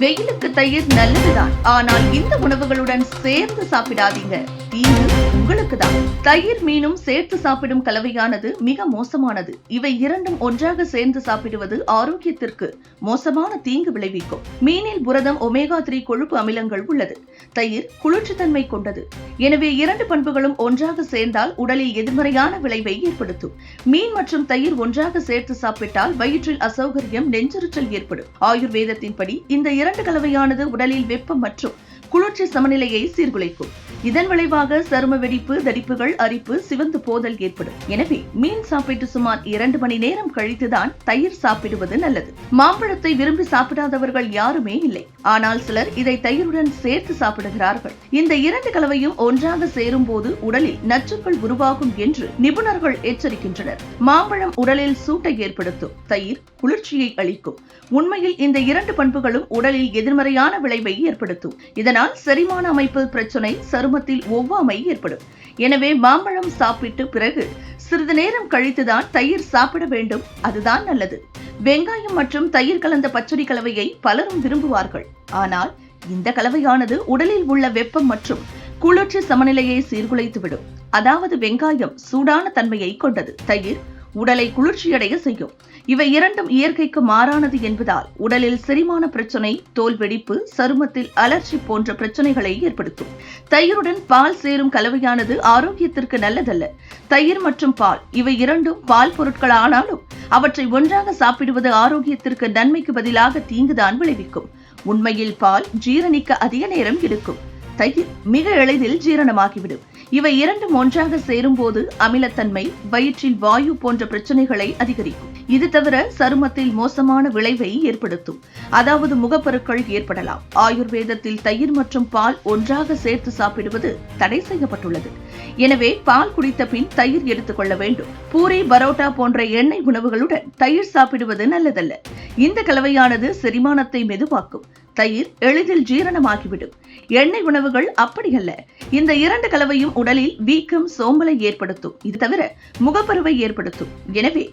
வெயிலுக்கு தயிர் நல்லதுதான். ஆனால் இந்த உணவுகளுடன் சேர்ந்து சாப்பிடாதீங்க. தீங்கு உங்களுக்கு தான் தயிர் மீனும் சேர்த்து சாப்பிடும் கலவையானது மிக மோசமானது. இவை இரண்டும் ஒன்றாக சேர்ந்து சாப்பிடுவது ஆரோக்கியத்திற்கு மோசமான தீங்கு விளைவிக்கும். மீனில் புரதம் ஒமேகா த்ரீ கொழுப்பு அமிலங்கள் உள்ளது. தயிர் குளிர்ச்சித்தன்மை கொண்டது. எனவே இரண்டு பண்புகளும் ஒன்றாக சேர்ந்தால் உடலில் எதிர்மறையான விளைவை ஏற்படுத்தும். மீன் மற்றும் தயிர் ஒன்றாக சேர்த்து சாப்பிட்டால் வயிற்றில் அசௌகரியம் நெஞ்செரிச்சல் ஏற்படும். ஆயுர்வேதத்தின்படி இந்த இரண்டு கலவையானது உடலில் வெப்பம் மற்றும் குளிர்ச்சி சமநிலையை சீர்குலைக்கும். இதன் விளைவாக சரும வெடிப்பு தடிப்புகள் அரிப்பு சிவந்து போதல் ஏற்படும். எனவே மீன் சாப்பிட்டு சுமார் இரண்டு மணி நேரம் கழித்துதான் தயிர் சாப்பிடுவது நல்லது. மாம்பழத்தை விரும்பி சாப்பிடாதவர்கள் யாருமே இல்லை. ஆனால் சிலர் இதை தயிருடன் சேர்த்து சாப்பிடுகிறார்கள். இந்த இரண்டு கலவையும் ஒன்றாக சேரும் போது உடலில் நச்சுக்கள் உருவாகும் என்று நிபுணர்கள் எச்சரிக்கின்றனர். மாம்பழம் உடலில் சூட்டை ஏற்படுத்தும் தயிர் குளிர்ச்சியை அளிக்கும். உண்மையில் இந்த இரண்டு பண்புகளும் உடலில் எதிர்மறையான விளைவை ஏற்படுத்தும். இதனால் செரிமான அமைப்பு பிரச்சனை சருமத்தில் ஒவ்வாமை ஏற்படும். எனவே மாம்பழம் சாப்பிட்டு பிறகு சிறிது நேரம் கழித்துதான் தயிர் சாப்பிட வேண்டும். அதுதான் நல்லது. வெங்காயம் மற்றும் தயிர் கலந்த பச்சடி கலவையை பலரும் விரும்புவார்கள். ஆனால் இந்த கலவையானது உடலில் உள்ள வெப்பம் மற்றும் குளிர்ச்சி சமநிலையை சீர்குலைத்துவிடும். அதாவது வெங்காயம் சூடான தன்மையை கொண்டது. தயிர் உடலை குளிர்ச்சியடைய செய்யும். இவை இரண்டும் இயற்கைக்கு மாறானது என்பதால் உடலில் செரிமான பிரச்சனை தோல் வெடிப்பு சருமத்தில் அலர்ச்சி போன்ற பிரச்சனைகளை ஏற்படுத்தும். தயிருடன் பால் சேரும் கலவையானது ஆரோக்கியத்திற்கு நல்லதல்ல. தயிர் மற்றும் பால் இவை இரண்டும் பால் பொருட்கள் ஆனாலும் அவற்றை ஒன்றாக சாப்பிடுவது ஆரோக்கியத்திற்கு நன்மைக்கு பதிலாக தீங்குதான் விளைவிக்கும். உண்மையில் பால் ஜீரணிக்க அதிக நேரம் எடுக்கும். தயிர் மிக எளிதில் ஜீரணமாகிவிடும். இவை இரண்டும் ஒன்றாக சேரும்போது அமிலத்தன்மை வயிற்றில் வாயு போன்ற பிரச்சனைகளை அதிகரிக்கும். இது தவிர சருமத்தில் மோசமான விளைவை ஏற்படுத்தும். அதாவது முகப்பருக்கள் ஏற்படலாம். ஆயுர்வேதத்தில் தயிர் மற்றும் பால் ஒன்றாக சேர்த்து சாப்பிடுவது தடை செய்யப்பட்டுள்ளது. எனவே பால் குடித்த பின் தயிர் எடுத்துக்கொள்ள வேண்டும். பூரி பரோட்டா போன்ற எண்ணெய் உணவுகளுடன் தயிர் சாப்பிடுவது நல்லதல்ல. இந்த கலவையானது செரிமானத்தை மெதுவாக்கும். தயிர் எளிதில் ஜீரணமாகிவிடும். எண்ணெய் உணவுகள் அப்படியல்ல. இந்த இரண்டு கலவையும் உடலில் வீக்கம் சோம்பலை ஏற்படுத்தும். இது தவிர முகப்பருவை ஏற்படுத்தும். எனவே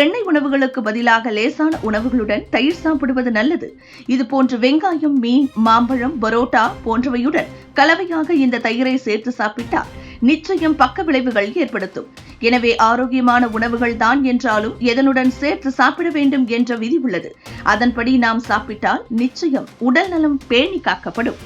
எண்ணெய் உணவுகளுக்கு பதிலாக லேசான உணவுகளுடன் தயிர் சாப்பிடுவது நல்லது. இது போன்று வெங்காயம் மீன் மாம்பழம் பரோட்டா போன்றவையுடன் கலவையாக இந்த தயிரை சேர்த்து சாப்பிட்டால் நிச்சயம் பக்க விளைவுகள் ஏற்படுத்தும். எனவே ஆரோக்கியமான உணவுகள் தான் என்றாலும் எதனுடன் சேர்த்து சாப்பிட வேண்டும் என்ற விதி உள்ளது. அதன்படி நாம் சாப்பிட்டால் நிச்சயம் உடல் நலம் பேணி காக்கப்படும்